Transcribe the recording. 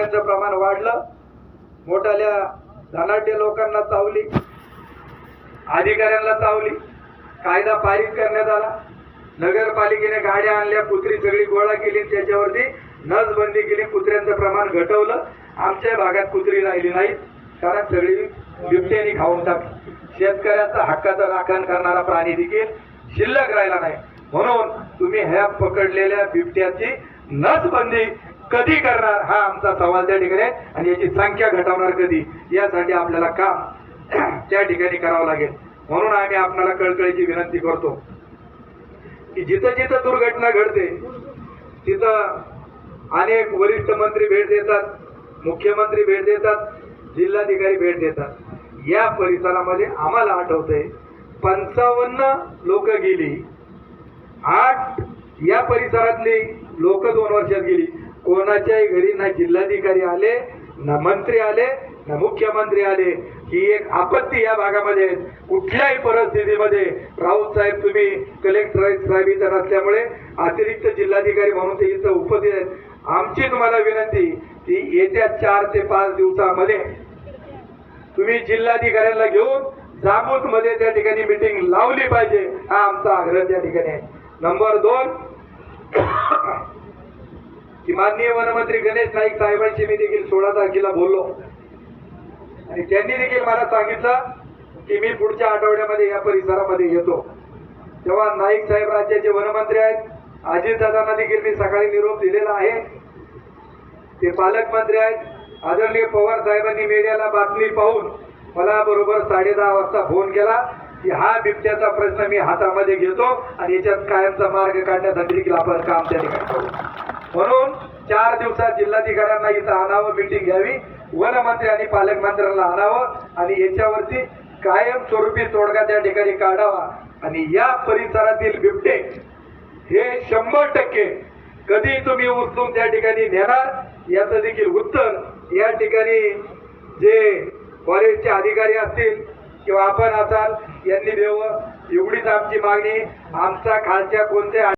कुत्र्यांचं प्रमाण वाढलं. मोठाल्या धनाढ्य लोकांना चावली. अधिकाऱ्यांना चावली. कायदा पारित करण्यात आला. नगरपालिकेने गाड्या आणल्या कुत्री सगळी गोळा केली त्याच्यावरती नसबंदी केली कुत्र्यांचं प्रमाण घटवलं. आमच्या भागात कुत्री राहिली नाहीत. कारण सगळी बिबट्यानी खाऊन टाकली. शेतकऱ्याचा हक्काचं राखण करणारा प्राणी देखील शिल्लक राहिला नाही. म्हणून तुम्ही ह्या पकडलेल्या बिबट्याची नसबंदी कधी करणार हा आमचा सवाल त्या ठिकाणी आणि याची संख्या घटवणार कधी? यासाठी आपल्याला काम त्या ठिकाणी करावं लागेल. म्हणून आम्ही आपल्याला कळकळीची विनंती करतो की जिथं जिथं दुर्घटना घडते तिथं अनेक वरिष्ठ मंत्री भेट देतात मुख्यमंत्री भेट देतात जिल्हाधिकारी भेट देतात. या परिसरामध्ये आम्हाला आठवतंय पंचावन्न लोक गेली. आठ या परिसरातली लोक दोन वर्षात गेली. कोणाच्याही घरी ना जिल्हाधिकारी आले ना मंत्री आले ना मुख्यमंत्री आले ही एक आपत्ती या भागामध्ये कुठल्याही परिस्थितीमध्ये राऊत साहेब तुम्ही कलेक्टर साहेब इथं नसल्यामुळे अतिरिक्त जिल्हाधिकारी म्हणून ते इथं उपस्थित आहेत. आमची तुम्हाला विनंती की येत्या चार ते पाच दिवसामध्ये तुम्ही जिल्हाधिकाऱ्यांना घेऊन जामूत मध्ये त्या ठिकाणी मिटिंग लावली पाहिजे हा आमचा आग्रह त्या ठिकाणी आहे. नंबर दोन की माननीय वनमंत्री गणेश नाईक साहेबांशी मी देखील सोळा तारखेला बोललो. आणि त्यांनी देखील मला सांगितलं की मी पुढच्या आठवड्यामध्ये या परिसरामध्ये येतो. तेव्हा नाईक साहेब राज्याचे वनमंत्री आहेत. अजितदादांना देखील मी सकाळी निरोप दिलेला आहे. ते पालकमंत्री आहेत. आदरणीय पवार साहेबांनी मीडियाला बातमी पाहून मला बरोबर साडे दहा वाजता फोन केला की हा बिबट्याचा प्रश्न मी हातामध्ये घेतो आणि याच्यात कायमचा मार्ग काढण्यासाठी देखील आपण काम त्या ठिकाणी करू. म्हणून चार दिवसात जिल्हाधिकाऱ्यांना इथं आणावं मिटिंग घ्यावी. वनमंत्री आणि पालकमंत्र्यांना आणावं आणि याच्यावरती कायमस्वरूपी तोडगा त्या ठिकाणी काढावा. आणि या परिसरातील बिबटे हे शंभर टक्के कधी तुम्ही उचलून त्या ठिकाणी नेणार याचं देखील उत्तर या ठिकाणी जे फॉरेस्टचे अधिकारी असतील किंवा आपण असाल यांनी देव एवढीच आमची मागणी. आमचा खालच्या कोणत्या